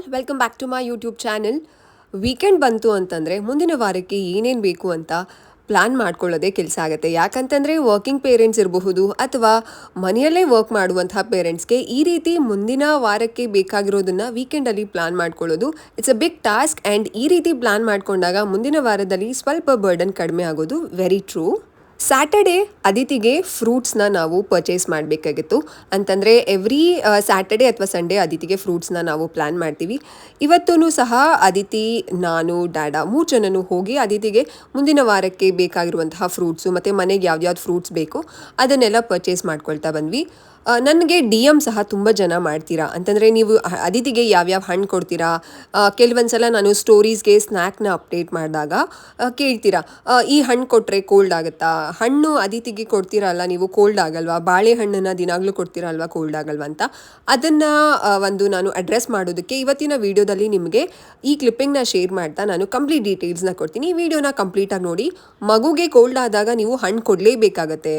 All welcome back to my YouTube channel weekend ಬಂತು ಅಂತಂದರೆ ಮುಂದಿನ ವಾರಕ್ಕೆ ಏನೇನು ಬೇಕು ಅಂತ ಪ್ಲ್ಯಾನ್ ಮಾಡ್ಕೊಳ್ಳೋದೇ ಕೆಲಸ ಆಗುತ್ತೆ. ಯಾಕಂತಂದರೆ ವರ್ಕಿಂಗ್ ಪೇರೆಂಟ್ಸ್ ಇರಬಹುದು ಅಥವಾ ಮನೆಯಲ್ಲೇ ವರ್ಕ್ ಮಾಡುವಂತಹ ಪೇರೆಂಟ್ಸ್ಗೆ ಈ ರೀತಿ ಮುಂದಿನ ವಾರಕ್ಕೆ ಬೇಕಾಗಿರೋದನ್ನು ವೀಕೆಂಡಲ್ಲಿ ಪ್ಲ್ಯಾನ್ ಮಾಡ್ಕೊಳ್ಳೋದು. It's a big task and ಈ ರೀತಿ ಪ್ಲ್ಯಾನ್ ಮಾಡಿಕೊಂಡಾಗ ಮುಂದಿನ ವಾರದಲ್ಲಿ ಸ್ವಲ್ಪ ಬರ್ಡನ್ ಕಡಿಮೆ ಆಗೋದು ವೆರಿ ಟ್ರೂ ಸ್ಯಾಟರ್ಡೇ ಅದಿತಿಗೆ ಫ್ರೂಟ್ಸ್ನ ನಾವು ಪರ್ಚೇಸ್ ಮಾಡಬೇಕಾಗಿತ್ತು. ಅಂತಂದರೆ ಎವ್ರಿ ಸ್ಯಾಟರ್ಡೆ ಅಥವಾ ಸಂಡೇ ಅದಿತಿಗೆ ಫ್ರೂಟ್ಸ್ನ ನಾವು ಪ್ಲ್ಯಾನ್ ಮಾಡ್ತೀವಿ. ಇವತ್ತೂ ಸಹ ಅದಿತಿ ನಾನು ಡ್ಯಾಡ ಮೂರು ಜನನು ಹೋಗಿ ಅದಿತಿಗೆ ಮುಂದಿನ ವಾರಕ್ಕೆ ಬೇಕಾಗಿರುವಂತಹ ಫ್ರೂಟ್ಸು ಮತ್ತು ಮನೆಗೆ ಯಾವ್ದ್ಯಾವ್ದು ಫ್ರೂಟ್ಸ್ ಬೇಕು ಅದನ್ನೆಲ್ಲ ಪರ್ಚೇಸ್ ಮಾಡ್ಕೊಳ್ತಾ ಬಂದ್ವಿ. ನನಗೆ ಡಿ ಎಂ ಸಹ ತುಂಬ ಜನ ಮಾಡ್ತೀರಾ? ಅಂತಂದರೆ ನೀವು ಅದಿತಿಗೆ ಯಾವ್ಯಾವ ಹಣ್ಣು ಕೊಡ್ತೀರಾ? ಕೆಲವೊಂದು ಸಲ ನಾನು ಸ್ಟೋರೀಸ್ಗೆ ಸ್ನ್ಯಾಕ್ನ ಅಪ್ಡೇಟ್ ಮಾಡಿದಾಗ ಕೇಳ್ತೀರಾ? ಈ ಹಣ್ಣು ಕೊಟ್ಟರೆ ಕೋಲ್ಡ್ ಆಗುತ್ತಾ? ಹಣ್ಣು ಅದಿತಿಗೆ ಕೊಡ್ತೀರಲ್ಲ ನೀವು? ಕೋಲ್ಡ್ ಆಗಲ್ವಾ? ಬಾಳೆಹಣ್ಣನ್ನು ದಿನಾಗಲೂ ಕೊಡ್ತೀರಲ್ವಾ ಕೋಲ್ಡ್ ಆಗಲ್ವಾ ಅಂತ? ಅದನ್ನು ಒಂದು ನಾನು ಅಡ್ರೆಸ್ ಮಾಡೋದಕ್ಕೆ ಇವತ್ತಿನ ವಿಡಿಯೋದಲ್ಲಿ ನಿಮಗೆ ಈ ಕ್ಲಿಪ್ಪಿಂಗ್ನ ಶೇರ್ ಮಾಡ್ತಾ ನಾನು ಕಂಪ್ಲೀಟ್ ಡೀಟೇಲ್ಸ್ನ ಕೊಡ್ತೀನಿ. ಈ ವಿಡಿಯೋನ ಕಂಪ್ಲೀಟಾಗಿ ನೋಡಿ, ಮಗುಗೆ ಕೋಲ್ಡ್ ಆದಾಗ ನೀವು ಹಣ್ಣು ಕೊಡಲೇಬೇಕಾಗತ್ತೆ.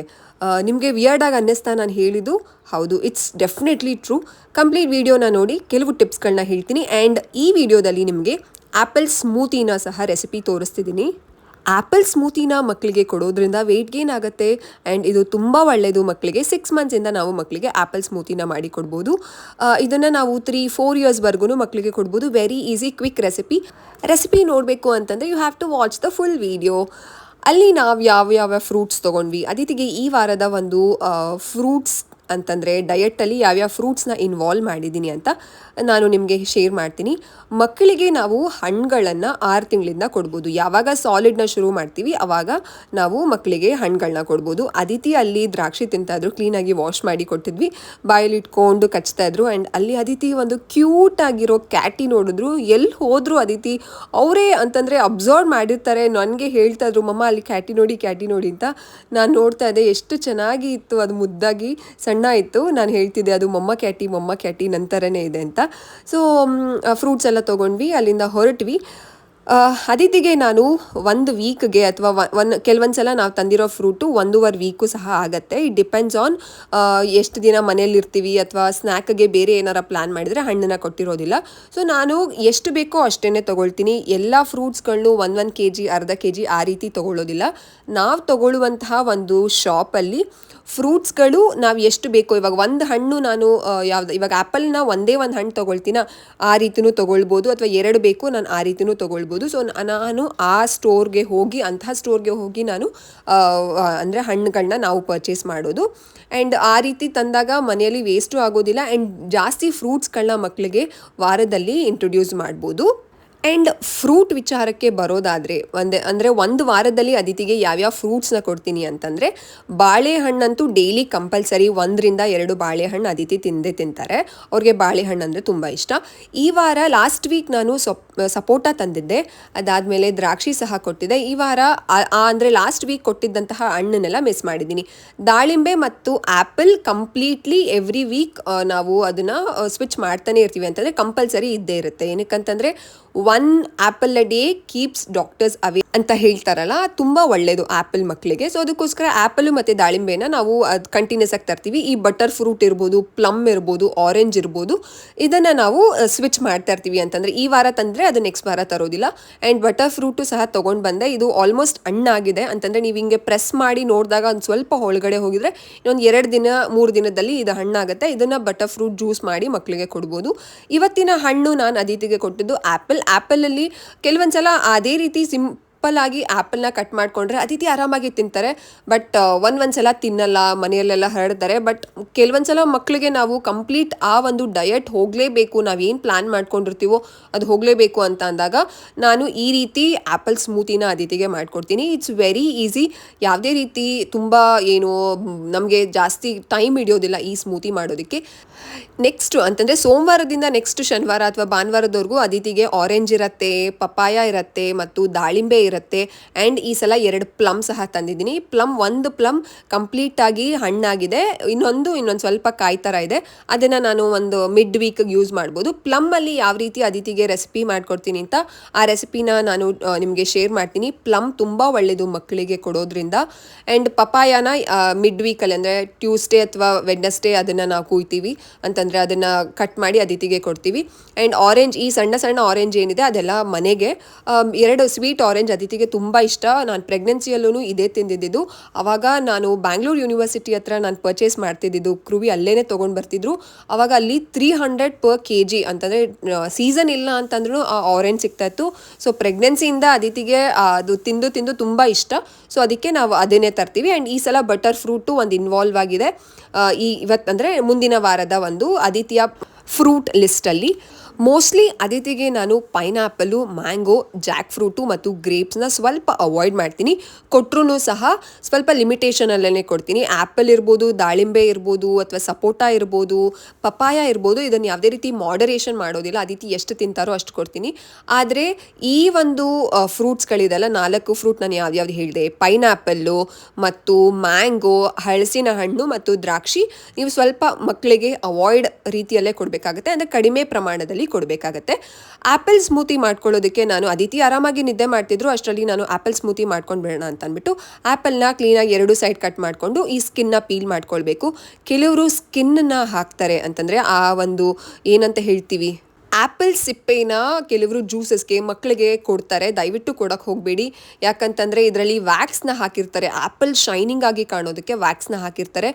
ನಿಮಗೆ ವಿಯರ್ಡಾಗಿ ಅನ್ನಿಸ್ತಾ ನಾನು ಹೇಳಿದ್ದು, ಹೌದು ಇಟ್ಸ್ ಡೆಫಿನೆಟ್ಲಿ ಟ್ರೂ ಕಂಪ್ಲೀಟ್ ವೀಡಿಯೋನ ನೋಡಿ, ಕೆಲವು ಟಿಪ್ಸ್ಗಳನ್ನ ಹೇಳ್ತೀನಿ. ಆ್ಯಂಡ್ ಈ ವಿಡಿಯೋದಲ್ಲಿ ನಿಮಗೆ ಆ್ಯಪಲ್ ಸ್ಮೂತಿನ ಸಹ ರೆಸಿಪಿ ತೋರಿಸ್ತಿದ್ದೀನಿ. ಆ್ಯಪಲ್ ಸ್ಮೂತಿನ ಮಕ್ಕಳಿಗೆ ಕೊಡೋದ್ರಿಂದ ವೆಯ್ಟ್ ಗೇನ್ ಆಗುತ್ತೆ. ಆ್ಯಂಡ್ ಇದು ತುಂಬ ಒಳ್ಳೆಯದು ಮಕ್ಕಳಿಗೆ ಸಿಕ್ಸ್ ಮಂತ್ಸಿಂದ ನಾವು ಮಕ್ಕಳಿಗೆ ಆ್ಯಪಲ್ ಸ್ಮೂತಿನ ಮಾಡಿ ಕೊಡ್ಬೋದು. ಇದನ್ನು ನಾವು ತ್ರೀ ಫೋರ್ ಇಯರ್ಸ್ವರೆಗೂ ಮಕ್ಕಳಿಗೆ ಕೊಡ್ಬೋದು. Very easy quick recipe recipe ನೋಡಬೇಕು ಅಂತಂದರೆ you have to watch the full video ಅಲ್ಲಿ ನಾವು ಯಾವ ಯಾವ ಫ್ರೂಟ್ಸ್ ತೊಗೊಂಡ್ವಿ. ಅದಿತಿಗೆ ಈ ವಾರದ ಒಂದು ಫ್ರೂಟ್ಸ್ ಅಂತಂದರೆ ಡಯಟಲ್ಲಿ ಯಾವ್ಯಾವ ಫ್ರೂಟ್ಸ್ನ ಇನ್ವಾಲ್ವ್ ಮಾಡಿದ್ದೀನಿ ಅಂತ ನಾನು ನಿಮಗೆ ಶೇರ್ ಮಾಡ್ತೀನಿ. ಮಕ್ಕಳಿಗೆ ನಾವು ಹಣ್ಣುಗಳನ್ನು ಆರು ತಿಂಗಳಿಂದ ಕೊಡ್ಬೋದು. ಯಾವಾಗ ಸಾಲಿಡ್ನ ಶುರು ಮಾಡ್ತೀವಿ ಆವಾಗ ನಾವು ಮಕ್ಕಳಿಗೆ ಹಣ್ಣುಗಳನ್ನ ಕೊಡ್ಬೋದು. ಅದಿತಿ ಅಲ್ಲಿ ದ್ರಾಕ್ಷಿ ತಿಂತಾಯಿದ್ರು ಕ್ಲೀನಾಗಿ ವಾಶ್ ಮಾಡಿ ಕೊಟ್ಟಿದ್ವಿ. ಬಾಯಲ್ಲಿ ಇಟ್ಕೊಂಡು ಕಚ್ತಾ ಇದ್ರು ಆ್ಯಂಡ್ ಅಲ್ಲಿ ಅದಿತಿ ಒಂದು ಕ್ಯೂಟ್ ಆಗಿರೋ ಕ್ಯಾಟಿ ನೋಡಿದ್ರು. ಎಲ್ಲಿ ಹೋದರೂ ಅದಿತಿ, ಅವರೇ ಅಂತಂದರೆ ಅಬ್ಸರ್ವ್ ಮಾಡಿರ್ತಾರೆ. ನನಗೆ ಹೇಳ್ತಾ ಇದ್ರು ಮಮ್ಮ, ಅಲ್ಲಿ ಕ್ಯಾಟಿ ನೋಡಿ ಕ್ಯಾಟಿ ನೋಡಿ ಅಂತ. ನಾನು ನೋಡ್ತಾ ಇದ್ದೆ, ಎಷ್ಟು ಚೆನ್ನಾಗಿ ಇತ್ತು ಅದು ಮುದ್ದಾಗಿ ಸಣ್ಣ ಇತ್ತು. ನಾನು ಹೇಳ್ತಿದ್ದೆ, ಅದು ಮೊಮ್ಮ ಕ್ಯಾಟಿ ಮೊಮ್ಮ ಕ್ಯಾಟಿ ನಂತರನೇ ಇದೆ ಅಂತ. ಸೊ ಫ್ರೂಟ್ಸ್ ಎಲ್ಲ ತೊಗೊಂಡ್ವಿ, ಅಲ್ಲಿಂದ ಹೊರಟ್ವಿ. ಅದಿತಿಗೆ ನಾನು ಒಂದು ವೀಕ್ಗೆ ಅಥವಾ ಒನ್ ಕೆಲವೊಂದು ಸಲ ನಾವು ತಂದಿರೋ ಫ್ರೂಟು ಒಂದೂವರೆ ವೀಕು ಸಹ ಆಗುತ್ತೆ. ಇಟ್ ಡಿಪೆಂಡ್ಸ್ ಆನ್ ಎಷ್ಟು ದಿನ ಮನೇಲಿರ್ತೀವಿ ಅಥವಾ ಸ್ನ್ಯಾಕ್ಗೆ ಬೇರೆ ಏನಾರ ಪ್ಲ್ಯಾನ್ ಮಾಡಿದರೆ ಹಣ್ಣನ್ನು ಕೊಟ್ಟಿರೋದಿಲ್ಲ. ಸೊ ನಾನು ಎಷ್ಟು ಬೇಕೋ ಅಷ್ಟೇ ತೊಗೊಳ್ತೀನಿ. ಎಲ್ಲ ಫ್ರೂಟ್ಸ್ಗಳನ್ನು ಒಂದು ಒಂದು ಕೆ ಜಿ ಅರ್ಧ ಕೆ ಜಿ ಆ ರೀತಿ ತೊಗೊಳ್ಳೋದಿಲ್ಲ. ನಾವು ತೊಗೊಳ್ಳುವಂತಹ ಒಂದು ಶಾಪಲ್ಲಿ ಫ್ರೂಟ್ಸ್ಗಳು ನಾವು ಎಷ್ಟು ಬೇಕೋ, ಇವಾಗ ಒಂದು ಹಣ್ಣು ನಾನು ಯಾವ್ದು, ಇವಾಗ ಆ್ಯಪಲ್ನ ಒಂದೇ ಒಂದು ಹಣ್ಣು ತೊಗೊಳ್ತೀನ, ಆ ರೀತಿನೂ ತೊಗೊಳ್ಬೋದು, ಅಥವಾ ಎರಡು ಬೇಕು, ನಾನು ಆ ರೀತಿನೂ ತೊಗೊಳ್ಬೋದು. ಸೊ ನಾನು ಆ ಸ್ಟೋರ್ಗೆ ಹೋಗಿ ಅಂತಹ ಸ್ಟೋರ್ಗೆ ಹೋಗಿ ನಾನು ಅಂದರೆ ಹಣ್ಣುಗಳನ್ನ ನಾವು ಪರ್ಚೇಸ್ ಮಾಡೋದು. ಆ್ಯಂಡ್ ಆ ರೀತಿ ತಂದಾಗ ಮನೆಯಲ್ಲಿ ವೇಸ್ಟು ಆಗೋದಿಲ್ಲ ಆ್ಯಂಡ್ ಜಾಸ್ತಿ ಫ್ರೂಟ್ಸ್ಗಳನ್ನ ಮಕ್ಕಳಿಗೆ ವಾರದಲ್ಲಿ ಇಂಟ್ರೊಡ್ಯೂಸ್ ಮಾಡ್ಬೋದು. ಆ್ಯಂಡ್ ಫ್ರೂಟ್ ವಿಚಾರಕ್ಕೆ ಬರೋದಾದರೆ, ಒಂದೇ, ಅಂದರೆ ಒಂದು ವಾರದಲ್ಲಿ ಅದಿತಿಗೆ ಯಾವ್ಯಾವ ಫ್ರೂಟ್ಸ್ನ ಕೊಡ್ತೀನಿ ಅಂತಂದರೆ, ಬಾಳೆಹಣ್ಣಂತೂ ಡೈಲಿ ಕಂಪಲ್ಸರಿ ಒಂದರಿಂದ ಎರಡು ಬಾಳೆಹಣ್ಣು ಅದಿತಿ ತಿಂದೇ ತಿಂತಾರೆ. ಅವ್ರಿಗೆ ಬಾಳೆಹಣ್ಣು ಅಂದರೆ ತುಂಬ ಇಷ್ಟ. ಈ ವಾರ ಲಾಸ್ಟ್ ವೀಕ್ ನಾನು ಸೊಪ್, ಸಪೋಟ ತಂದಿದ್ದೆ. ಅದಾದಮೇಲೆ ದ್ರಾಕ್ಷಿ ಸಹ ಕೊಟ್ಟಿದ್ದೆ. ಈ ವಾರ ಅಂದರೆ ಲಾಸ್ಟ್ ವೀಕ್ ಕೊಟ್ಟಿದ್ದಂತಹ ಹಣ್ಣನ್ನೆಲ್ಲ ಮಿಸ್ ಮಾಡಿದ್ದೀನಿ. ದಾಳಿಂಬೆ ಮತ್ತು ಆ್ಯಪಲ್ ಕಂಪ್ಲೀಟ್ಲಿ ಎವ್ರಿ ವೀಕ್ ನಾವು ಅದನ್ನು ಸ್ವಿಚ್ ಮಾಡ್ತಾನೆ ಇರ್ತೀವಿ ಅಂತಂದರೆ ಕಂಪಲ್ಸರಿ ಇದ್ದೇ ಇರುತ್ತೆ. ಏನಕ್ಕಂತಂದರೆ one apple a day keeps doctors away ಅಂತ ಹೇಳ್ತಾರಲ್ಲ ತುಂಬ ಒಳ್ಳೆಯದು ಆ್ಯಪಲ್ ಮಕ್ಕಳಿಗೆ ಸೊ ಅದಕ್ಕೋಸ್ಕರ ಆ್ಯಪಲು ಮತ್ತು ದಾಳಿಂಬೆನ ನಾವು ಅದು ಕಂಟಿನ್ಯೂಸ್ ಆಗಿ ತರ್ತೀವಿ. ಈ ಬಟರ್ ಫ್ರೂಟ್ ಇರ್ಬೋದು ಪ್ಲಮ್ ಇರ್ಬೋದು ಆರೆಂಜ್ ಇರ್ಬೋದು, ಇದನ್ನು ನಾವು ಸ್ವಿಚ್ ಮಾಡ್ತಾ ಇರ್ತೀವಿ ಅಂತಂದರೆ, ಈ ವಾರ ತಂದರೆ ಅದು ನೆಕ್ಸ್ಟ್ ವಾರ ತರೋದಿಲ್ಲ. ಆ್ಯಂಡ್ ಬಟರ್ ಫ್ರೂಟು ಸಹ ತೊಗೊಂಡು ಬಂದೆ. ಇದು ಆಲ್ಮೋಸ್ಟ್ ಹಣ್ಣಾಗಿದೆ ಅಂತಂದರೆ, ನೀವು ಹಿಂಗೆ ಪ್ರೆಸ್ ಮಾಡಿ ನೋಡಿದಾಗ ಒಂದು ಸ್ವಲ್ಪ ಒಳಗಡೆ ಹೋಗಿದರೆ, ಇನ್ನೊಂದು ಎರಡು ದಿನ, ಮೂರು ದಿನದಲ್ಲಿ ಇದು ಹಣ್ಣಾಗುತ್ತೆ. ಇದನ್ನು ಬಟರ್ ಫ್ರೂಟ್ ಜ್ಯೂಸ್ ಮಾಡಿ ಮಕ್ಕಳಿಗೆ ಕೊಡ್ಬೋದು. ಇವತ್ತಿನ ಹಣ್ಣು ನಾನು ಅದಿತಿಗೆ ಕೊಟ್ಟಿದ್ದು ಆ್ಯಪಲ್ ಆ್ಯಪಲಲ್ಲಿ ಕೆಲವೊಂದು ಸಲ ಅದೇ ರೀತಿ ಸಿಂಪಲ್ ಆಗಿ ಆ್ಯಪಲ್ನ ಕಟ್ ಮಾಡಿಕೊಂಡ್ರೆ ಅತಿಥಿ ಆರಾಮಾಗಿ ತಿಂತಾರೆ. ಬಟ್ ಒಂದು ಒಂದು ಸಲ ತಿನ್ನಲ್ಲ, ಮನೆಯಲ್ಲೆಲ್ಲ ಹರಡ್ತಾರೆ. ಬಟ್ ಕೆಲವೊಂದು ಸಲ ಮಕ್ಕಳಿಗೆ ನಾವು ಕಂಪ್ಲೀಟ್ ಆ ಒಂದು ಡಯಟ್ ಹೋಗಲೇಬೇಕು. ನಾವೇನು ಪ್ಲ್ಯಾನ್ ಮಾಡ್ಕೊಂಡಿರ್ತೀವೋ ಅದು ಹೋಗಲೇಬೇಕು ಅಂತ ಅಂದಾಗ ನಾನು ಈ ರೀತಿ ಆ್ಯಪಲ್ ಸ್ಮೂತಿನ ಅದಿತಿಗೆ ಮಾಡ್ಕೊಡ್ತೀನಿ. ಇಟ್ಸ್ ವೆರಿ ಈಸಿ ಯಾವುದೇ ರೀತಿ ತುಂಬ ಏನು, ನಮಗೆ ಜಾಸ್ತಿ ಟೈಮ್ ಹಿಡಿಯೋದಿಲ್ಲ ಈ ಸ್ಮೂತಿ ಮಾಡೋದಕ್ಕೆ. ನೆಕ್ಸ್ಟು ಅಂತಂದರೆ ಸೋಮವಾರದಿಂದ ನೆಕ್ಸ್ಟ್ ಶನಿವಾರ ಅಥವಾ ಭಾನುವಾರದವರೆಗೂ ಅದಿತಿಗೆ ಆರೆಂಜ್ ಇರುತ್ತೆ, ಪಪ್ಪಾಯ ಇರುತ್ತೆ ಮತ್ತು ದಾಳಿಂಬೆ ಆ್ಯಂಡ್ ಈ ಸಲ ಎರಡು ಪ್ಲಮ್ ಸಹ ತಂದಿದ್ದೀನಿ. ಪ್ಲಮ್ ಒಂದು ಪ್ಲಮ್ ಕಂಪ್ಲೀಟಾಗಿ ಹಣ್ಣಾಗಿದೆ. ಇನ್ನೊಂದು ಇನ್ನೊಂದು ಸ್ವಲ್ಪ ಕಾಯಿ ಥರ ಇದೆ. ಅದನ್ನು ನಾನು ಒಂದು ಮಿಡ್ ವೀಕ್ಗೆ ಯೂಸ್ ಮಾಡ್ಬೋದು. ಪ್ಲಮ್ಮಲ್ಲಿ ಯಾವ ರೀತಿ ಅದಿತಿಗೆ ರೆಸಿಪಿ ಮಾಡಿಕೊಡ್ತೀನಿ ಅಂತ ಆ ರೆಸಿಪಿನ ನಾನು ನಿಮಗೆ ಶೇರ್ ಮಾಡ್ತೀನಿ. ಪ್ಲಮ್ ತುಂಬ ಒಳ್ಳೆಯದು ಮಕ್ಕಳಿಗೆ ಕೊಡೋದ್ರಿಂದ. ಆ್ಯಂಡ್ ಪಪಾಯನ ಮಿಡ್ ವೀಕಲ್ಲಿ ಅಂದರೆ ಟ್ಯೂಸ್ಡೇ ಅಥವಾ ವೆಡ್ನಸ್ಡೇ ಅದನ್ನು ನಾವು ಕುಯ್ತೀವಿ. ಅಂತಂದರೆ ಅದನ್ನು ಕಟ್ ಮಾಡಿ ಅದಿತಿಗೆ ಕೊಡ್ತೀವಿ. ಆ್ಯಂಡ್ ಆರೆಂಜ್ ಈ ಸಣ್ಣ ಸಣ್ಣ ಆರೆಂಜ್ ಏನಿದೆ ಅದೆಲ್ಲ ಮನೆಗೆ. ಎರಡು ಸ್ವೀಟ್ ಆರೆಂಜ್ ಅದಿತಿಗೆ ತುಂಬ ಇಷ್ಟ. ನಾನು ಪ್ರೆಗ್ನೆನ್ಸಿಯಲ್ಲೂ ಇದೇ ತಿಂದಿದ್ದು. ಅವಾಗ ನಾನು ಬ್ಯಾಂಗ್ಳೂರ್ ಯೂನಿವರ್ಸಿಟಿ ಹತ್ರ ನಾನು ಪರ್ಚೇಸ್ ಮಾಡ್ತಿದ್ದಿದ್ದು. ಕ್ರುವಿ ಅಲ್ಲೇ ತೊಗೊಂಡು ಬರ್ತಿದ್ರು. ಅವಾಗ ಅಲ್ಲಿ three hundred per K G ಅಂತಂದರೆ ಸೀಸನ್ ಇಲ್ಲ ಅಂತಂದ್ರೂ ಆ ಆರೆಂಜ್ ಸಿಗ್ತಾ ಇತ್ತು. ಸೊ ಪ್ರೆಗ್ನೆನ್ಸಿಯಿಂದ ಅದಿತಿಗೆ ಅದು ತಿಂದು ತಿಂದು ತುಂಬ ಇಷ್ಟ. ಸೊ ಅದಕ್ಕೆ ನಾವು ಅದನ್ನೇ ತರ್ತೀವಿ. ಆ್ಯಂಡ್ ಈ ಸಲ ಬಟರ್ ಫ್ರೂಟು ಒಂದು ಇನ್ವಾಲ್ವ್ ಆಗಿದೆ. ಈ ಇವತ್ತು ಅಂದರೆ ಮುಂದಿನ ವಾರದ ಒಂದು ಅದಿತಿಯ ಫ್ರೂಟ್ ಲಿಸ್ಟಲ್ಲಿ ಮೋಸ್ಟ್ಲಿ ಅದಿತಿಗೆ ನಾನು ಪೈನಾಪಲು ಮ್ಯಾಂಗೋ ಜಾಕ್ ಫ್ರೂಟು ಮತ್ತು ಗ್ರೇಪ್ಸ್ನ ಸ್ವಲ್ಪ ಅವಾಯ್ಡ್ ಮಾಡ್ತೀನಿ. ಕೊಟ್ಟರು ಸಹ ಸ್ವಲ್ಪ ಲಿಮಿಟೇಷನಲ್ಲೇ ಕೊಡ್ತೀನಿ. ಆ್ಯಪಲ್ ಇರ್ಬೋದು, ದಾಳಿಂಬೆ ಇರ್ಬೋದು ಅಥವಾ ಸಪೋಟ ಇರ್ಬೋದು ಪಪಾಯ ಇರ್ಬೋದು, ಇದನ್ನು ಯಾವುದೇ ರೀತಿ ಮಾಡರೇಷನ್ ಮಾಡೋದಿಲ್ಲ. ಅದಿತಿ ಎಷ್ಟು ತಿಂತಾರೋ ಅಷ್ಟು ಕೊಡ್ತೀನಿ. ಆದರೆ ಈ ಒಂದು ಫ್ರೂಟ್ಸ್ಗಳಿದೆಲ್ಲ ನಾಲ್ಕು ಫ್ರೂಟ್ ನಾನು ಯಾವ್ಯಾವ್ದು ಹೇಳಿದೆ. ಪೈನಾಪಲ್ಲು ಮತ್ತು ಮ್ಯಾಂಗೋ ಹಳಸಿನ ಹಣ್ಣು ಮತ್ತು ದ್ರಾಕ್ಷಿ, ನೀವು ಸ್ವಲ್ಪ ಮಕ್ಕಳಿಗೆ ಅವಾಯ್ಡ್ ರೀತಿಯಲ್ಲೇ ಕೊಡಬೇಕಾಗುತ್ತೆ. ಅಂದರೆ ಕಡಿಮೆ ಪ್ರಮಾಣದಲ್ಲಿ ಕೊಡಬೇಕಾಗತ್ತೆ. ಆ್ಯಪಲ್ ಸ್ಮೂತಿ ಮಾಡ್ಕೊಳ್ಳೋದಕ್ಕೆ ನಾನು ಅದಿತಿ ಆರಾಮಾಗಿ ನಿದ್ದೆ ಮಾಡ್ತಿದ್ರು, ಅಷ್ಟರಲ್ಲಿ ನಾನು ಆ್ಯಪಲ್ ಸ್ಮೂತಿ ಮಾಡ್ಕೊಂಡು ಬಿಡೋಣ ಅಂತ ಅಂದ್ಬಿಟ್ಟು ಆ್ಯಪಲ್ನ ಕ್ಲೀನಾಗಿ ಎರಡು ಸೈಡ್ ಕಟ್ ಮಾಡಿಕೊಂಡು ಈ ಸ್ಕಿನ್ನ ಪೀಲ್ ಮಾಡ್ಕೊಳ್ಬೇಕು. ಕೆಲವರು ಸ್ಕಿನ್ನ ಹಾಕ್ತಾರೆ ಅಂತಂದರೆ ಆ ಒಂದು ಏನಂತ ಹೇಳ್ತೀವಿ? ಆ್ಯಪಲ್ ಸಿಪ್ಪೆನ ಕೆಲವರು ಜ್ಯೂಸಸ್ಗೆ ಮಕ್ಕಳಿಗೆ ಕೊಡ್ತಾರೆ. ದಯವಿಟ್ಟು ಕೊಡೋಕ್ಕೆ ಹೋಗಬೇಡಿ. ಯಾಕಂತಂದರೆ ಇದರಲ್ಲಿ ವ್ಯಾಕ್ಸ್ನ ಹಾಕಿರ್ತಾರೆ. ಆ್ಯಪಲ್ ಶೈನಿಂಗ್ ಆಗಿ ಕಾಣೋದಕ್ಕೆ ವ್ಯಾಕ್ಸ್ನ ಹಾಕಿರ್ತಾರೆ.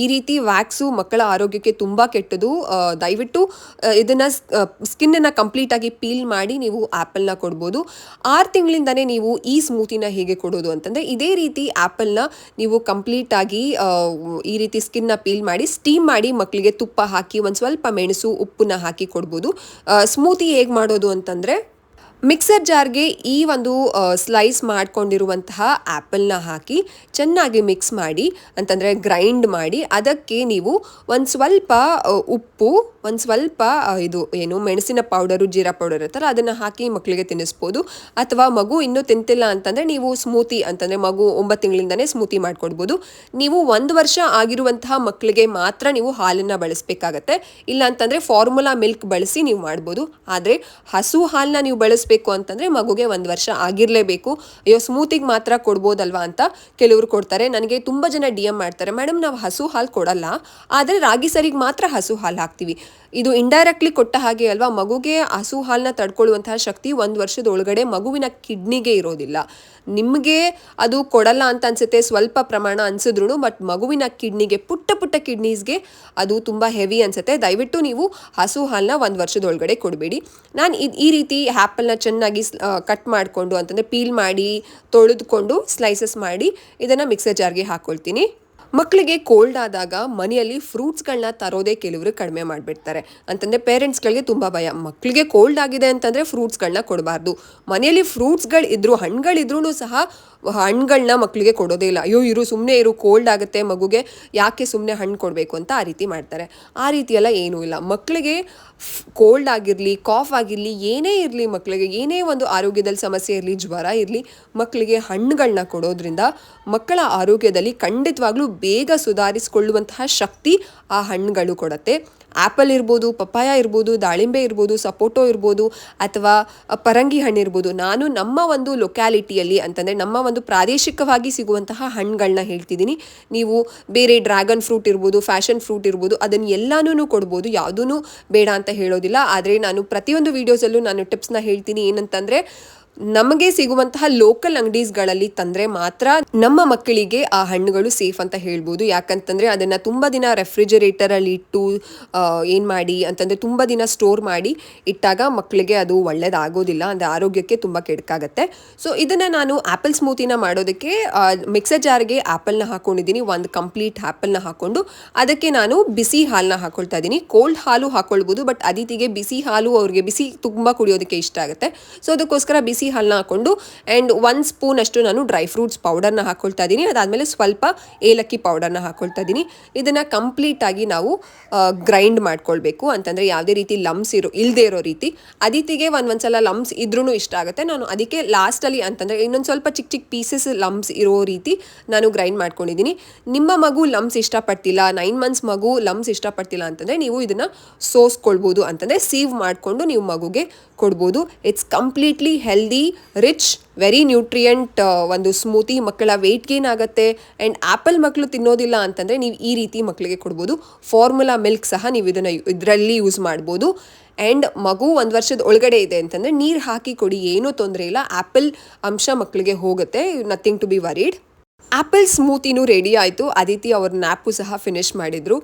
ಈ ರೀತಿ ವ್ಯಾಕ್ಸು ಮಕ್ಕಳ ಆರೋಗ್ಯಕ್ಕೆ ತುಂಬ ಕೆಟ್ಟದು. ದಯವಿಟ್ಟು ಇದನ್ನು ಸ್ಕಿನ್ನನ್ನು ಕಂಪ್ಲೀಟಾಗಿ ಪೀಲ್ ಮಾಡಿ ನೀವು ಆ್ಯಪಲ್ನ ಕೊಡ್ಬೋದು. ಆರು ತಿಂಗಳಿಂದನೇ ನೀವು ಈ ಸ್ಮೂತಿನ ಹೇಗೆ ಕೊಡೋದು ಅಂತಂದರೆ, ಇದೇ ರೀತಿ ಆ್ಯಪಲ್ನ ನೀವು ಕಂಪ್ಲೀಟಾಗಿ ಈ ರೀತಿ ಸ್ಕಿನ್ನ ಪೀಲ್ ಮಾಡಿ, ಸ್ಟೀಮ್ ಮಾಡಿ ಮಕ್ಕಳಿಗೆ ತುಪ್ಪ ಹಾಕಿ, ಒಂದು ಸ್ವಲ್ಪ ಮೆಣಸು, ಉಪ್ಪನ್ನ ಹಾಕಿ ಕೊಡ್ಬೋದು. ಸ್ಮೂತಿ ಹೇಗೆ ಮಾಡೋದು ಅಂತಂದರೆ ಮಿಕ್ಸರ್ ಜಾರ್ಗೆ ಈ ಒಂದು ಸ್ಲೈಸ್ ಮಾಡಿಕೊಂಡಿರುವಂತಹ ಆ್ಯಪಲ್ನ ಹಾಕಿ ಚೆನ್ನಾಗಿ ಮಿಕ್ಸ್ ಮಾಡಿ, ಅಂತಂದರೆ ಗ್ರೈಂಡ್ ಮಾಡಿ, ಅದಕ್ಕೆ ನೀವು ಒಂದು ಸ್ವಲ್ಪ ಉಪ್ಪು, ಒಂದು ಸ್ವಲ್ಪ ಇದು ಏನು ಮೆಣಸಿನ ಪೌಡರು ಜೀರಾ ಪೌಡರ್ ಇರ್ತಾರೆ ಅದನ್ನು ಹಾಕಿ ಮಕ್ಕಳಿಗೆ ತಿನ್ನಿಸ್ಬೋದು. ಅಥವಾ ಮಗು ಇನ್ನೂ ತಿಂತಿಲ್ಲ ಅಂತಂದರೆ ನೀವು ಸ್ಮೂತಿ ಅಂತಂದರೆ ಮಗು ಒಂಬತ್ತು ತಿಂಗಳಿಂದನೇ ಸ್ಮೂತಿ ಮಾಡಿಕೊಡ್ಬೋದು. ನೀವು ಒಂದು ವರ್ಷ ಆಗಿರುವಂತಹ ಮಕ್ಕಳಿಗೆ ಮಾತ್ರ ನೀವು ಹಾಲನ್ನು ಬಳಸಬೇಕಾಗತ್ತೆ. ಇಲ್ಲ ಅಂತಂದರೆ ಫಾರ್ಮುಲಾ ಮಿಲ್ಕ್ ಬಳಸಿ ನೀವು ಮಾಡ್ಬೋದು. ಆದರೆ ಹಸು ಹಾಲನ್ನ ನೀವು ಬಳಸಬೇಕು ಅಂತಂದರೆ ಮಗುಗೆ ಒಂದು ವರ್ಷ ಆಗಿರಲೇಬೇಕು. ಅಯ್ಯೋ ಸ್ಮೂತಿಗೆ ಮಾತ್ರ ಕೊಡ್ಬೋದಲ್ವಾ ಅಂತ ಕೆಲವರು ಕೊಡ್ತಾರೆ. ನನಗೆ ತುಂಬ ಜನ ಡಿ ಮಾಡ್ತಾರೆ. ಮೇಡಮ್, ನಾವು ಹಸು ಹಾಲು ಕೊಡಲ್ಲ. ಆದರೆ ರಾಗಿ ಸರಿಗೆ ಮಾತ್ರ ಹಸು ಹಾಲು ಹಾಕ್ತೀವಿ. ಇದು ಇಂಡೈರೆಕ್ಟ್ಲಿ ಕೊಟ್ಟ ಹಾಗೆ ಅಲ್ವಾ? ಮಗುಗೆ ಹಸು ಹಾಲನ್ನ ತಡ್ಕೊಳ್ಳುವಂತಹ ಶಕ್ತಿ ಒಂದು ವರ್ಷದ ಒಳಗಡೆ ಮಗುವಿನ ಕಿಡ್ನಿಗೆ ಇರೋದಿಲ್ಲ. ನಿಮಗೆ ಅದು ಕೊಡಲ್ಲ ಅಂತ ಅನ್ಸುತ್ತೆ, ಸ್ವಲ್ಪ ಪ್ರಮಾಣ ಅನ್ಸಿದ್ರು ಬಟ್ ಮಗುವಿನ ಕಿಡ್ನಿಗೆ ಪುಟ್ಟ ಪುಟ್ಟ ಕಿಡ್ನೀಸ್ಗೆ ಅದು ತುಂಬ ಹೆವಿ ಅನ್ಸುತ್ತೆ. ದಯವಿಟ್ಟು ನೀವು ಹಸು ಹಾಲನ್ನ ಒಂದು ವರ್ಷದ ಒಳಗಡೆ ಕೊಡಬೇಡಿ. ನಾನು ಈ ಈ ರೀತಿ ಆ್ಯಪಲ್ನ ಚೆನ್ನಾಗಿ ಕಟ್ ಮಾಡಿಕೊಂಡು ಅಂತಂದರೆ ಪೀಲ್ ಮಾಡಿ, ತೊಳೆದುಕೊಂಡು ಸ್ಲೈಸಸ್ ಮಾಡಿ ಇದನ್ನು ಮಿಕ್ಸರ್ ಜಾರ್ಗೆ ಹಾಕ್ಕೊಳ್ತೀನಿ ಮಕ್ಕಳಿಗೆ ಕೋಲ್ಡ್ ಆದಾಗ ಮನೆಯಲ್ಲಿ ಫ್ರೂಟ್ಸ್ಗಳನ್ನ ತರೋದೇ ಕೆಲವರು ಕಡಿಮೆ ಮಾಡಿಬಿಡ್ತಾರೆ. ಅಂತಂದರೆ ಪೇರೆಂಟ್ಸ್ಗಳಿಗೆ ತುಂಬ ಭಯ. ಮಕ್ಕಳಿಗೆ ಕೋಲ್ಡ್ ಆಗಿದೆ ಅಂತಂದರೆ ಫ್ರೂಟ್ಸ್ಗಳನ್ನ ಕೊಡಬಾರ್ದು. ಮನೆಯಲ್ಲಿ ಫ್ರೂಟ್ಸ್ಗಳಿದ್ರು ಹಣ್ಣುಗಳಿದ್ರೂ ಸಹ ಹಣ್ಣುಗಳನ್ನ ಮಕ್ಕಳಿಗೆ ಕೊಡೋದೇ ಇಲ್ಲ. ಅಯ್ಯೋ, ಇರು ಸುಮ್ಮನೆ ಇರು ಕೋಲ್ಡ್ ಆಗುತ್ತೆ, ಮಗುಗೆ ಯಾಕೆ ಸುಮ್ಮನೆ ಹಣ್ಣು ಕೊಡಬೇಕು ಅಂತ ಆ ರೀತಿ ಮಾಡ್ತಾರೆ. ಆ ರೀತಿ ಎಲ್ಲ ಏನೂ ಇಲ್ಲ. ಮಕ್ಕಳಿಗೆ ಕೋಲ್ಡ್ ಆಗಿರಲಿ ಕಾಫ್ ಆಗಿರಲಿ, ಏನೇ ಇರಲಿ ಮಕ್ಕಳಿಗೆ ಏನೇ ಒಂದು ಆರೋಗ್ಯದಲ್ಲಿ ಸಮಸ್ಯೆ ಇರಲಿ, ಜ್ವರ ಇರಲಿ ಮಕ್ಕಳಿಗೆ ಹಣ್ಣುಗಳನ್ನ ಕೊಡೋದ್ರಿಂದ ಮಕ್ಕಳ ಆರೋಗ್ಯದಲ್ಲಿ ಖಂಡಿತವಾಗ್ಲೂ ಬೇಗ ಸುಧಾರಿಸಿಕೊಳ್ಳುವಂತಹ ಶಕ್ತಿ ಆ ಹಣ್ಣುಗಳು ಕೊಡುತ್ತೆ. ಆ್ಯಪಲ್ ಇರ್ಬೋದು, ಪಪ್ಪಾಯ ಇರ್ಬೋದು, ದಾಳಿಂಬೆ ಇರ್ಬೋದು, ಸಪೋಟೋ ಇರ್ಬೋದು, ಅಥವಾ ಪರಂಗಿ ಹಣ್ಣು ಇರ್ಬೋದು. ನಾನು ನಮ್ಮ ಒಂದು ಲೊಕ್ಯಾಲಿಟಿಯಲ್ಲಿ ಅಂತಂದರೆ ನಮ್ಮ ಒಂದು ಪ್ರಾದೇಶಿಕವಾಗಿ ಸಿಗುವಂತಹ ಹಣ್ಣುಗಳನ್ನ ಹೇಳ್ತಿದ್ದೀನಿ. ನೀವು ಬೇರೆ ಡ್ರ್ಯಾಗನ್ ಫ್ರೂಟ್ ಇರ್ಬೋದು, ಫ್ಯಾಷನ್ ಫ್ರೂಟ್ ಇರ್ಬೋದು, ಅದನ್ನು ಎಲ್ಲಾನು ಕೊಡ್ಬೋದು. ಯಾವುದೂ ಬೇಡ ಅಂತ ಹೇಳೋದಿಲ್ಲ. ಆದರೆ ನಾನು ಪ್ರತಿಯೊಂದು ವೀಡಿಯೋಸಲ್ಲೂ ನಾನು ಟಿಪ್ಸ್ನ ಹೇಳ್ತೀನಿ. ಏನಂತಂದರೆ ನಮಗೆ ಸಿಗುವಂತಹ ಲೋಕಲ್ ಅಂಗಡೀಸ್ಗಳಲ್ಲಿ ತಂದ್ರೆ ಮಾತ್ರ ನಮ್ಮ ಮಕ್ಕಳಿಗೆ ಆ ಹಣ್ಣುಗಳು ಸೇಫ್ ಅಂತ ಹೇಳ್ಬೋದು. ಯಾಕಂತಂದ್ರೆ ಅದನ್ನು ತುಂಬ ದಿನ ರೆಫ್ರಿಜರೇಟರಲ್ಲಿ ಇಟ್ಟು ಏನು ಮಾಡಿ ಅಂತಂದ್ರೆ ತುಂಬ ದಿನ ಸ್ಟೋರ್ ಮಾಡಿ ಇಟ್ಟಾಗ ಮಕ್ಕಳಿಗೆ ಅದು ಒಳ್ಳೇದಾಗೋದಿಲ್ಲ, ಅಂದರೆ ಆರೋಗ್ಯಕ್ಕೆ ತುಂಬ ಕೆಡಕಾಗತ್ತೆ. ಸೊ ಇದನ್ನ ನಾನು ಆ್ಯಪಲ್ ಸ್ಮೂತಿನ ಮಾಡೋದಕ್ಕೆ ಮಿಕ್ಸರ್ ಜಾರ್ಗೆ ಆ್ಯಪಲ್ನ ಹಾಕೊಂಡಿದ್ದೀನಿ. ಒಂದು ಕಂಪ್ಲೀಟ್ ಆ್ಯಪಲ್ನ ಹಾಕೊಂಡು ಅದಕ್ಕೆ ನಾನು ಬಿಸಿ ಹಾಲನ್ನ ಹಾಕೊಳ್ತಾ ಇದ್ದೀನಿ. ಕೋಲ್ಡ್ ಹಾಲು ಹಾಕ್ಕೊಳ್ಬೋದು ಬಟ್ ಅದಿತಿಗೆ ಬಿಸಿ ಹಾಲು ಅವ್ರಿಗೆ ಬಿಸಿ ತುಂಬ ಕುಡಿಯೋದಕ್ಕೆ ಇಷ್ಟ ಆಗುತ್ತೆ. ಸೊ ಅದಕ್ಕೋಸ್ಕರ ಬಿಸಿ ಬಿಸಿ ಹಾಲನ್ನ ಹಾಕೊಂಡು ಆ್ಯಂಡ್ ಒನ್ ಸ್ಪೂನ್ ಅಷ್ಟು ನಾನು ಡ್ರೈ ಫ್ರೂಟ್ಸ್ ಪೌಡರ್ನ ಹಾಕ್ಕೊಳ್ತಾ ಇದ್ದೀನಿ. ಅದಾದಮೇಲೆ ಸ್ವಲ್ಪ ಏಲಕ್ಕಿ ಪೌಡರ್ನ ಹಾಕ್ಕೊಳ್ತಾ ಇದ್ದೀನಿ. ಇದನ್ನು ಕಂಪ್ಲೀಟಾಗಿ ನಾವು ಗ್ರೈಂಡ್ ಮಾಡ್ಕೊಳ್ಬೇಕು. ಅಂತಂದರೆ ಯಾವುದೇ ರೀತಿ ಲಮ್ಸ್ ಇರೋ ಇಲ್ಲದೇ ಇರೋ ರೀತಿ. ಅದಿತಿಗೆ ಒಂದು ಸಲ ಲಮ್ಸ್ ಇದ್ರೂ ಇಷ್ಟ ಆಗುತ್ತೆ. ನಾನು ಅದಕ್ಕೆ ಲಾಸ್ಟಲ್ಲಿ ಅಂತಂದರೆ ಇನ್ನೊಂದು ಸ್ವಲ್ಪ ಚಿಕ್ಕ ಚಿಕ್ಕ ಪೀಸಸ್ ಲಮ್ಸ್ ಇರೋ ರೀತಿ ನಾನು ಗ್ರೈಂಡ್ ಮಾಡ್ಕೊಂಡಿದ್ದೀನಿ. ನಿಮ್ಮ ಮಗು ಲಮ್ಸ್ ಇಷ್ಟಪಡ್ತಿಲ್ಲ ನೈನ್ ಮಂತ್ಸ್ ಮಗು ಲಮ್ಸ್ ಇಷ್ಟಪಡ್ತಿಲ್ಲ ಅಂತಂದರೆ ನೀವು ಇದನ್ನು ಸೋಸ್ಕೊಳ್ಬೋದು ಅಂತಂದರೆ ಸೀವ್ ಮಾಡಿಕೊಂಡು ನೀವು ಮಗುಗೆ ಕೊಡ್ಬೋದು. It's completely healthy rich very nutrient ಒಂದು ಸ್ಮೂತಿ ಮಕ್ಕಳ ವೆಯ್ಟ್ ಗೇನ್ ಆಗುತ್ತೆ. ಆ್ಯಂಡ್ ಆ್ಯಪಲ್ ಮಕ್ಕಳು ತಿನ್ನೋದಿಲ್ಲ ಅಂತಂದರೆ ನೀವು ಈ ರೀತಿ ಮಕ್ಕಳಿಗೆ ಕೊಡ್ಬೋದು. ಫಾರ್ಮುಲಾ ಮಿಲ್ಕ್ ಸಹ ನೀವು ಇದನ್ನು ಇದರಲ್ಲಿ ಯೂಸ್ ಮಾಡ್ಬೋದು. ಆ್ಯಂಡ್ ಮಗು ಒಂದು ವರ್ಷದ ಒಳಗಡೆ ಇದೆ ಅಂತಂದರೆ ನೀರು ಹಾಕಿ ಕೊಡಿ, ಏನೂ ತೊಂದರೆ ಇಲ್ಲ. ಆ್ಯಪಲ್ ಅಂಶ ಮಕ್ಕಳಿಗೆ ಹೋಗುತ್ತೆ. Nothing to be worried apple ಸ್ಮೂತಿನೂ ready ಆಯಿತು. ಅದಿತಿ ಅವ್ರ ನ್ಯಾಪು ಸಹ ಫಿನಿಶ್ ಮಾಡಿದರು.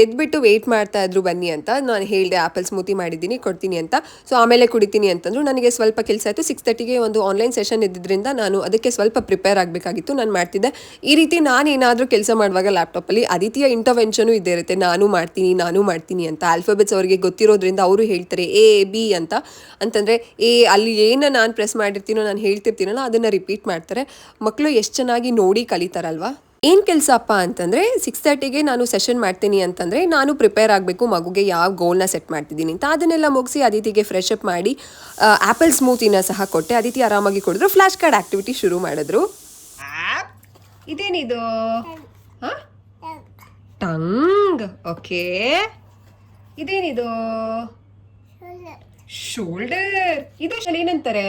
ಎದ್ಬಿಟ್ಟು ವೆಯ್ಟ್ ಮಾಡ್ತಾ ಇದ್ರು, ಬನ್ನಿ ಅಂತ. ನಾನು ಹೇಳಿದೆ ಆ್ಯಪಲ್ ಸ್ಮೂತಿ ಮಾಡಿದ್ದೀನಿ, ಕೊಡ್ತೀನಿ ಅಂತ. ಸೊ ಆಮೇಲೆ ಕುಡಿತೀನಿ ಅಂತಂದ್ರು. ನನಗೆ ಸ್ವಲ್ಪ ಕೆಲಸ ಆಯಿತು. ಸಿಕ್ಸ್ ತರ್ಟಿಗೆ ಒಂದು ಆನ್ಲೈನ್ ಸೆಷನ್ ಇದ್ದಿದ್ದರಿಂದ ನಾನು ಅದಕ್ಕೆ ಸ್ವಲ್ಪ ಪ್ರಿಪೇರ್ ಆಗಬೇಕಾಗಿತ್ತು. ನಾನು ಮಾಡ್ತಿದ್ದೆ. ಈ ರೀತಿ ನಾನು ಏನಾದರೂ ಕೆಲಸ ಮಾಡುವಾಗ ಲ್ಯಾಪ್ಟಾಪಲ್ಲಿ ಅದಿತಿಯ ಇಂಟರ್ವೆನ್ಷನು ಇದ್ದೇ ಇರುತ್ತೆ. ನಾನು ಮಾಡ್ತೀನಿ ನಾನು ಮಾಡ್ತೀನಿ ಅಂತ. ಆಲ್ಫಾಬೆಟ್ಸ್ ಅವರಿಗೆ ಗೊತ್ತಿರೋದ್ರಿಂದ ಅವರು ಹೇಳ್ತಾರೆ ಎ ಬಿ ಅಂತ. ಅಂತಂದರೆ ಎ ಅಲ್ಲಿ ಏನು ನಾನು ಪ್ರೆಸ್ ಮಾಡಿರ್ತೀನೋ, ನಾನು ಹೇಳ್ತಿರ್ತೀನೋ ಅದನ್ನು ರಿಪೀಟ್ ಮಾಡ್ತಾರೆ. ಮಕ್ಕಳು ಎಷ್ಟು ಚೆನ್ನಾಗಿ ನೋಡಿ ಕಲಿತಾರಲ್ವಾ? ಏನು ಕೆಲಸಪ್ಪ ಅಂತಂದರೆ ಸಿಕ್ಸ್ ತರ್ಟಿಗೆ ನಾನು ಸೆಷನ್ ಮಾಡ್ತೀನಿ ಅಂತಂದರೆ ನಾನು ಪ್ರಿಪೇರ್ ಆಗಬೇಕು ಮಗುಗೆ ಯಾವ ಗೋಲ್ನ ಸೆಟ್ ಮಾಡ್ತಿದ್ದೀನಿ ಅಂತ. ಅದನ್ನೆಲ್ಲ ಮುಗಿಸಿ ಅದಿತಿಗೆ ಫ್ರೆಶ್ ಅಪ್ ಮಾಡಿ ಆಪಲ್ ಸ್ಮೂತಿನ ಸಹ ಕೊಟ್ಟೆ. ಅದಿತಿ ಆರಾಮಾಗಿ ಕೊಡಿದ್ರು. ಫ್ಲಾಶ್ ಕಾರ್ಡ್ ಆಕ್ಟಿವಿಟಿ ಶುರು ಮಾಡಿದ್ರು. ಇದೇನಿದು? ಟಂಗ್. ಓಕೆ. ಇದೇನಿದು? ಶೋಲ್ಡರ್ ಇದು ಏನಂತಾರೆ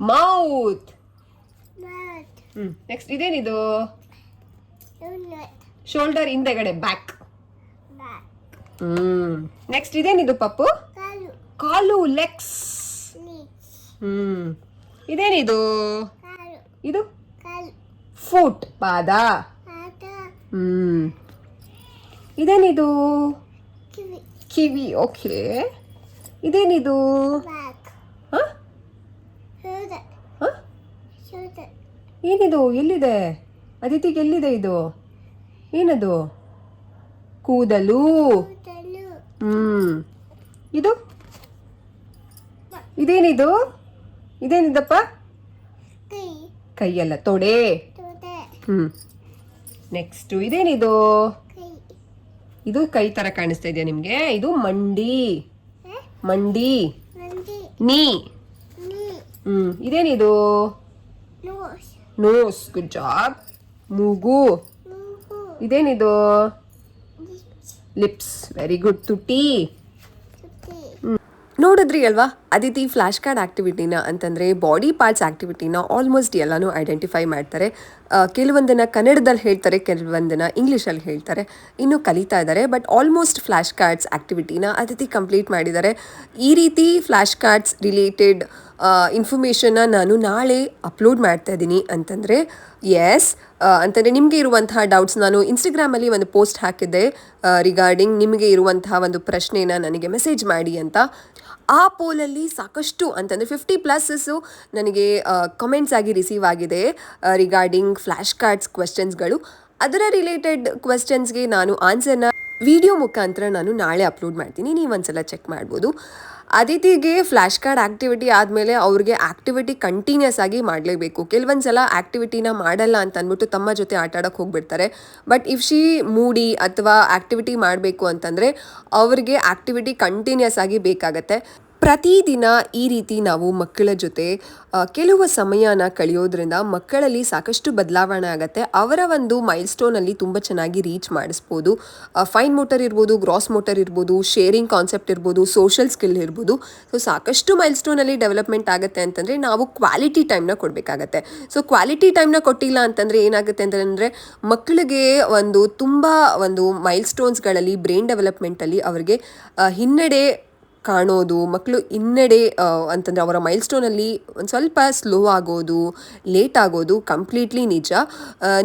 ಮೌತ್ ಹ್ಮ್ ನೆಕ್ಸ್ಟ್ ಇದೇನಿದು? ಶೋಲ್ಡರ್ ಹಿಂದೆಗಡೆ ಬ್ಯಾಕ್ ಹ್ಮ್ ನೆಕ್ಸ್ಟ್ ಇದೇನಿದು ಪಪ್ಪು? ಕಾಲು. ಲೆಗ್ಸ್ ಹ್ಮ್ ಇದೇನಿದು? ಇದು? ಫುಟ್ ಪಾದ. ಹ್ಮ್ ಇದೇನಿದು? ಕಿವಿ. ಓಕೆ ಇದೇನಿದು? ಏನಿದು? ಎಲ್ಲಿದೆ? ಅದಿತಿಗೆ ಎಲ್ಲಿದೆ ಇದು? ಏನದು? ಕೂದಲು. ಹ್ಮ್. ಇದು? ಇದೇನಿದು? ಇದೇನಿದಪ್ಪ? ಕೈಯಲ್ಲ ತೊಡೆ. ಹ್ಮ್. ನೆಕ್ಸ್ಟ್ ಇದೇನಿದು? ಇದು ಕೈ ತರ ಕಾಣಿಸ್ತಾ ಇದೆಯಾ ನಿಮ್ಗೆ? ಇದು ಮಂಡಿ. ಮಂಡಿ. ನೀ. ಹ್ಮ್. ಇದೇನಿದು? ನೋಸ್ ಗುಡ್ ಜಾಬ್ ಮೂಗು ಇದೇನಿದು? ಲಿಪ್ಸ್ ವೆರಿ ಗುಡ್ ತುಟಿ ನೋಡಿದ್ರಿ ಅಲ್ವಾ? ಅದಿತಿ ಫ್ಲ್ಯಾಶ್ ಕಾರ್ಡ್ ಆ್ಯಕ್ಟಿವಿಟಿನ ಅಂತಂದರೆ ಬಾಡಿ ಪಾರ್ಟ್ಸ್ ಆ್ಯಕ್ಟಿವಿಟಿನ ಆಲ್ಮೋಸ್ಟ್ ಎಲ್ಲನೂ ಐಡೆಂಟಿಫೈ ಮಾಡ್ತಾರೆ. ಕೆಲವೊಂದನ್ನು ಕೆಲವೊಂದನ್ನ ಕನ್ನಡದಲ್ಲಿ ಹೇಳ್ತಾರೆ, ಕೆಲವೊಂದನ್ನ ಇಂಗ್ಲೀಷಲ್ಲಿ ಹೇಳ್ತಾರೆ. ಇನ್ನೂ ಕಲಿತಾ ಇದ್ದಾರೆ ಬಟ್ ಆಲ್ಮೋಸ್ಟ್ ಫ್ಲ್ಯಾಶ್ ಕಾರ್ಡ್ಸ್ ಆ್ಯಕ್ಟಿವಿಟಿನ ಅದಿತಿ ಕಂಪ್ಲೀಟ್ ಮಾಡಿದ್ದಾರೆ ಈ ರೀತಿ ಫ್ಲ್ಯಾಶ್ ಕಾರ್ಡ್ಸ್ ರಿಲೇಟೆಡ್ ಇನ್ಫಾರ್ಮೇಷನ್ನ ನಾನು ನಾಳೆ ಅಪ್ಲೋಡ್ ಮಾಡ್ತಾ ಇದ್ದೀನಿ ಅಂತಂದರೆ ಎಸ್ ಅಂತಂದರೆ ನಿಮಗೆ ಇರುವಂತಹ ಡೌಟ್ಸ್ ನಾನು ಇನ್ಸ್ಟಾಗ್ರಾಮಲ್ಲಿ ಒಂದು ಪೋಸ್ಟ್ ಹಾಕಿದ್ದೆ ರಿಗಾರ್ಡಿಂಗ್ ನಿಮಗೆ ಇರುವಂತಹ ಒಂದು ಪ್ರಶ್ನೆನ ನನಗೆ ಮೆಸೇಜ್ ಮಾಡಿ ಅಂತ. ಆ ಪೋಲಲ್ಲಿ ಸಾಕಷ್ಟು ಅಂತಂದರೆ ಫಿಫ್ಟಿ ಪ್ಲಸ್ಸು ನನಗೆ ಕಮೆಂಟ್ಸ್ ಆಗಿ ರಿಸೀವ್ ಆಗಿದೆ ರಿಗಾರ್ಡಿಂಗ್ ಫ್ಲ್ಯಾಶ್ ಕಾರ್ಡ್ಸ್ ಕ್ವೆಶನ್ಸ್ಗಳು ಅದರ ರಿಲೇಟೆಡ್ ಕ್ವೆಶನ್ಸ್ಗೆ ನಾನು ಆನ್ಸರ್ನ ವಿಡಿಯೋ ಮುಖಾಂತರ ನಾನು ನಾಳೆ ಅಪ್ಲೋಡ್ ಮಾಡ್ತೀನಿ, ನೀವು ಒಂದ್ಸಲ ಚೆಕ್ ಮಾಡ್ಬೋದು. ಅದಿತಿಗೆ ಫ್ಲ್ಯಾಶ್ ಕಾರ್ಡ್ ಆ್ಯಕ್ಟಿವಿಟಿ ಆದಮೇಲೆ ಅವ್ರಿಗೆ ಆ್ಯಕ್ಟಿವಿಟಿ ಕಂಟಿನ್ಯೂಸ್ ಆಗಿ ಮಾಡಲೇಬೇಕು. ಕೆಲವೊಂದು ಸಲ ಆ್ಯಕ್ಟಿವಿಟಿನ ಮಾಡಲ್ಲ ಅಂತ ಅಂದ್ಬಿಟ್ಟು ತಮ್ಮ ಜೊತೆ ಆಟ ಆಡೋಕ್ಕೆ ಹೋಗ್ಬಿಡ್ತಾರೆ. ಬಟ್ ಇಫ್ ಶಿ ಮೂಡಿ ಅಥವಾ ಆ್ಯಕ್ಟಿವಿಟಿ ಮಾಡಬೇಕು ಅಂತಂದರೆ ಅವ್ರಿಗೆ ಆ್ಯಕ್ಟಿವಿಟಿ ಕಂಟಿನ್ಯೂಸ್ ಆಗಿ ಬೇಕಾಗತ್ತೆ. ಪ್ರತಿದಿನ ಈ ರೀತಿ ನಾವು ಮಕ್ಕಳ ಜೊತೆ ಕೆಲವು ಸಮಯನ ಕಳೆಯೋದ್ರಿಂದ ಮಕ್ಕಳಲ್ಲಿ ಸಾಕಷ್ಟು ಬದಲಾವಣೆ ಆಗುತ್ತೆ. ಅವರ ಒಂದು ಮೈಲ್ ಸ್ಟೋನಲ್ಲಿ ತುಂಬ ಚೆನ್ನಾಗಿ ರೀಚ್ ಮಾಡಿಸ್ಬೋದು. ಫೈನ್ ಮೋಟರ್ ಇರ್ಬೋದು ಗ್ರಾಸ್ ಮೋಟರ್ ಇರ್ಬೋದು ಶೇರಿಂಗ್ ಕಾನ್ಸೆಪ್ಟ್ ಇರ್ಬೋದು ಸೋಷಿಯಲ್ ಸ್ಕಿಲ್ ಇರ್ಬೋದು. ಸೊ ಸಾಕಷ್ಟು ಮೈಲ್ ಸ್ಟೋನಲ್ಲಿ ಡೆವಲಪ್ಮೆಂಟ್ ಆಗುತ್ತೆ ಅಂತಂದರೆ ನಾವು ಕ್ವಾಲಿಟಿ ಟೈಮ್ನ ಕೊಡಬೇಕಾಗತ್ತೆ. ಸೊ ಕ್ವಾಲಿಟಿ ಟೈಮ್ನ ಕೊಟ್ಟಿಲ್ಲ ಅಂತಂದರೆ ಏನಾಗುತ್ತೆ ಅಂತಂದರೆ ಮಕ್ಕಳಿಗೆ ಒಂದು ತುಂಬ ಒಂದು ಮೈಲ್ ಸ್ಟೋನ್ಸ್ಗಳಲ್ಲಿ ಬ್ರೈನ್ ಡೆವಲಪ್ಮೆಂಟಲ್ಲಿ ಅವರಿಗೆ ಹಿನ್ನಡೆ ಕಾಣೋದು ಮಕ್ಕಳು ಹಿನ್ನಡೆ ಆ, ಅಂತಂದರೆ ಅವರ ಮೈಲ್ ಸ್ಟೋನಲ್ಲಿ ಒಂದು ಸ್ವಲ್ಪ ಸ್ಲೋ ಆಗೋದು ಲೇಟ್ ಆಗೋದು ಕಂಪ್ಲೀಟ್ಲಿ ನಿಜ.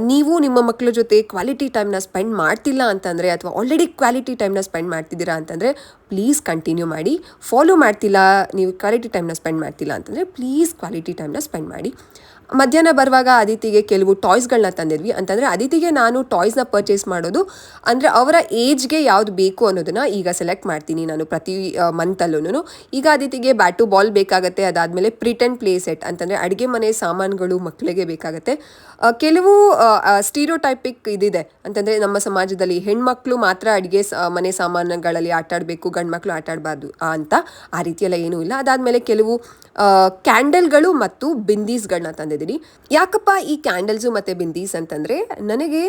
ನೀವು ನಿಮ್ಮ ಮಕ್ಕಳ ಜೊತೆ ಕ್ವಾಲಿಟಿ ಟೈಮ್ನ ಸ್ಪೆಂಡ್ ಮಾಡ್ತಿಲ್ಲ ಅಂತಂದರೆ ಅಥವಾ ಆಲ್ರೆಡಿ ಕ್ವಾಲಿಟಿ ಟೈಮ್ನ ಸ್ಪೆಂಡ್ ಮಾಡ್ತಿದ್ದೀರಾ ಅಂತಂದರೆ ಪ್ಲೀಸ್ ಕಂಟಿನ್ಯೂ ಮಾಡಿ. ಫಾಲೋ ಮಾಡ್ತಿಲ್ಲ ನೀವು ಕ್ವಾಲಿಟಿ ಟೈಮ್ನ ಸ್ಪೆಂಡ್ ಮಾಡ್ತಿಲ್ಲ ಅಂತಂದರೆ ಪ್ಲೀಸ್ ಕ್ವಾಲಿಟಿ ಟೈಮ್ನ ಸ್ಪೆಂಡ್ ಮಾಡಿ. ಮಧ್ಯಾಹ್ನ ಬರುವಾಗ ಅದಿತಿಗೆ ಕೆಲವು ಟಾಯ್ಸ್ಗಳನ್ನ ತಂದಿದ್ವಿ. ಅಂತಂದರೆ ಅದಿತಿಗೆ ನಾನು ಟಾಯ್ಸ್ನ ಪರ್ಚೇಸ್ ಮಾಡೋದು, ಅಂದರೆ ಅವರ ಏಜ್ಗೆ ಯಾವ್ದು ಬೇಕು ಅನ್ನೋದನ್ನು ಈಗ ಸೆಲೆಕ್ಟ್ ಮಾಡ್ತೀನಿ ನಾನು ಪ್ರತಿ ಮಂತಲ್ಲೂ ಈಗ ಅದಿತಿಗೆ ಬ್ಯಾಟು ಬಾಲ್ ಬೇಕಾಗುತ್ತೆ, ಅದಾದಮೇಲೆ ಪ್ರಿಟೆಂಡ್ ಪ್ಲೇ ಸೆಟ್ ಅಂತಂದರೆ ಅಡುಗೆ ಮನೆ ಸಾಮಾನುಗಳು ಮಕ್ಕಳಿಗೆ ಬೇಕಾಗುತ್ತೆ. ಕೆಲವು ಸ್ಟೀರೋಟೈಪಿಕ್ ಇದಿದೆ. ಅಂತಂದರೆ ನಮ್ಮ ಸಮಾಜದಲ್ಲಿ ಹೆಣ್ಮಕ್ಳು ಮಾತ್ರ ಅಡುಗೆ ಮನೆ ಸಾಮಾನುಗಳಲ್ಲಿ ಆಟ ಆಡಬೇಕು ಗಂಡು ಮಕ್ಕಳು ಆಟ ಅಂತ ಆ ರೀತಿಯೆಲ್ಲ ಏನೂ ಇಲ್ಲ. ಅದಾದಮೇಲೆ ಕೆಲವು ಕ್ಯಾಂಡಲ್ಗಳು ಮತ್ತು ಬಿಂದೀಸ್ಗಳನ್ನ ತಂದಿದ್ದೀನಿ ಯಾಕಪ್ಪ ಈ ಕ್ಯಾಂಡಲ್ಸು ಮತ್ತು ಬಿಂದೀಸ್ ಅಂತಂದರೆ ನನಗೆ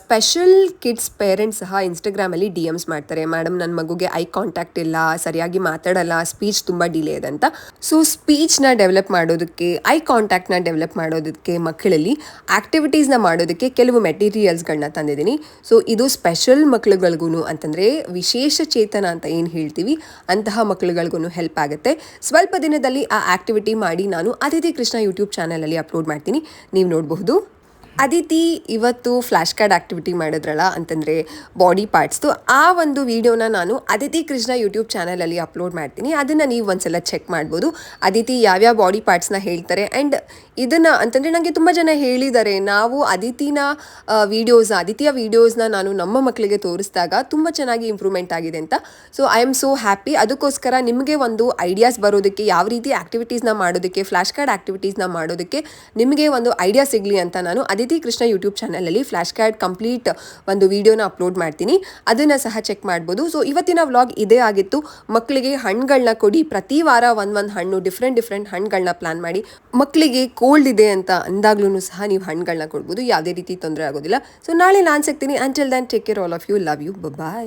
ಸ್ಪೆಷಲ್ ಕಿಡ್ಸ್ ಪೇರೆಂಟ್ಸ್ ಸಹ ಇನ್ಸ್ಟಾಗ್ರಾಮಲ್ಲಿ ಡಿ ಎಮ್ಸ್ ಮಾಡ್ತಾರೆ. ಮೇಡಮ್ ನನ್ನ ಮಗುಗೆ ಐ ಕಾಂಟ್ಯಾಕ್ಟ್ ಇಲ್ಲ, ಸರಿಯಾಗಿ ಮಾತಾಡಲ್ಲ ಸ್ಪೀಚ್ ತುಂಬ ಡಿಲೇ ಇದೆ ಅಂತ. ಸೊ ಸ್ಪೀಚ್ನ ಡೆವಲಪ್ ಮಾಡೋದಕ್ಕೆ ಐ ಕಾಂಟ್ಯಾಕ್ಟ್ನ ಡೆವಲಪ್ ಮಾಡೋದಕ್ಕೆ ಮಕ್ಕಳಲ್ಲಿ ಆ್ಯಕ್ಟಿವಿಟೀಸ್ನ ಮಾಡೋದಕ್ಕೆ ಕೆಲವು ಮೆಟೀರಿಯಲ್ಸ್ಗಳನ್ನ ತಂದಿದ್ದೀನಿ. ಸೊ ಇದು ಸ್ಪೆಷಲ್ ಮಕ್ಳುಗಳಿಗೂ ಅಂತಂದರೆ ವಿಶೇಷ ಚೇತನ ಅಂತ ಏನು ಹೇಳ್ತೀವಿ, ಅಂತಹ ಮಕ್ಳುಗಳಿಗೂ ಹೆಲ್ಪ್ ಆಗುತ್ತೆ. ಸ್ವಲ್ಪ ದಿನದಲ್ಲಿ ಆ ಆ್ಯಕ್ಟಿವಿಟಿ ಮಾಡಿ ನಾನು ಅದಿತಿ ಕೃಷ್ಣ ಯೂಟ್ಯೂಬ್ ಚಾನಲಲ್ಲಿ ಅಪ್ಲೋಡ್ ಮಾಡ್ತೀನಿ, ನೀವು ನೋಡಬಹುದು. ಅದಿತಿ, ಇವತ್ತು ಫ್ಲ್ಯಾಶ್ ಕಾರ್ಡ್ ಆ್ಯಕ್ಟಿವಿಟಿ ಮಾಡಿದ್ರಲ್ಲ ಅಂತಂದರೆ ಬಾಡಿ ಪಾರ್ಟ್ಸ್ದು ಆ ಒಂದು ವಿಡಿಯೋನ ನಾನು ಅದಿತಿ ಕೃಷ್ಣ ಯೂಟ್ಯೂಬ್ ಚಾನಲಲ್ಲಿ ಅಪ್ಲೋಡ್ ಮಾಡ್ತೀನಿ. ಅದನ್ನು ನೀವು ಒಂದ್ಸಲ ಚೆಕ್ ಮಾಡ್ಬೋದು. ಅದಿತಿ ಯಾವ್ಯಾವ ಬಾಡಿ ಪಾರ್ಟ್ಸ್ನ ಹೇಳ್ತಾರೆ ಆ್ಯಂಡ್ ಇದನ್ನು ಅಂತಂದರೆ ನನಗೆ ತುಂಬ ಜನ ಹೇಳಿದ್ದಾರೆ ನಾವು ಅದಿತಿನ ವೀಡಿಯೋಸ್ನ ಅದಿತಿಯ ವೀಡಿಯೋಸ್ನ ನಾನು ನಮ್ಮ ಮಕ್ಕಳಿಗೆ ತೋರಿಸಿದಾಗ ತುಂಬ ಚೆನ್ನಾಗಿ ಇಂಪ್ರೂವ್ಮೆಂಟ್ ಆಗಿದೆ ಅಂತ. So I am so happy ಅದಕ್ಕೋಸ್ಕರ ನಿಮಗೆ ಒಂದು ಐಡಿಯಾಸ್ ಬರೋದಕ್ಕೆ, ಯಾವ ರೀತಿ ಆ್ಯಕ್ಟಿವಿಟೀಸ್ನ ಮಾಡೋದಕ್ಕೆ ಫ್ಲ್ಯಾಶ್ ಕಾರ್ಡ್ ಆ್ಯಕ್ಟಿವಿಟೀಸ್ನ ಮಾಡೋದಕ್ಕೆ ನಿಮಗೆ ಒಂದು ಐಡಿಯಾ ಸಿಗಲಿ ಅಂತ ನಾನು ಅದಿತಿ ಕೃಷ್ಣ ಯೂಟ್ಯೂಬ್ ಚಾನಲಲ್ಲಿ ಫ್ಲ್ಯಾಶ್ ಕಾರ್ಡ್ ಕಂಪ್ಲೀಟ್ ಒಂದು ವೀಡಿಯೋನ ಅಪ್ಲೋಡ್ ಮಾಡ್ತೀನಿ. ಅದನ್ನು ಸಹ ಚೆಕ್ ಮಾಡ್ಬೋದು. ಸೊ ಇವತ್ತಿನ ವ್ಲಾಗ್ ಇದೇ ಆಗಿತ್ತು. ಮಕ್ಕಳಿಗೆ ಹಣ್ಣುಗಳನ್ನ ಕೊಡಿ. ಪ್ರತಿ ವಾರ ಒಂದೊಂದು ಹಣ್ಣು ಡಿಫ್ರೆಂಟ್ ಡಿಫ್ರೆಂಟ್ ಹಣ್ಣುಗಳನ್ನ ಪ್ಲಾನ್ ಮಾಡಿ. ಮಕ್ಕಳಿಗೆ ಕೋಲ್ಡ್ ಇದೆ ಅಂತ ಅಂದಾಗ್ಲೂ ಸಹ ನೀವು ಹಣ್ಣುಗಳನ್ನ ಕೊಡ್ಬೋದು. ಯಾವುದೇ ರೀತಿ ತೊಂದರೆ ಆಗೋದಿಲ್ಲ. ಸೊ ನಾಳೆ ನಾನು ಸಿಗ್ತೀನಿ. Until then take care all of you love you bye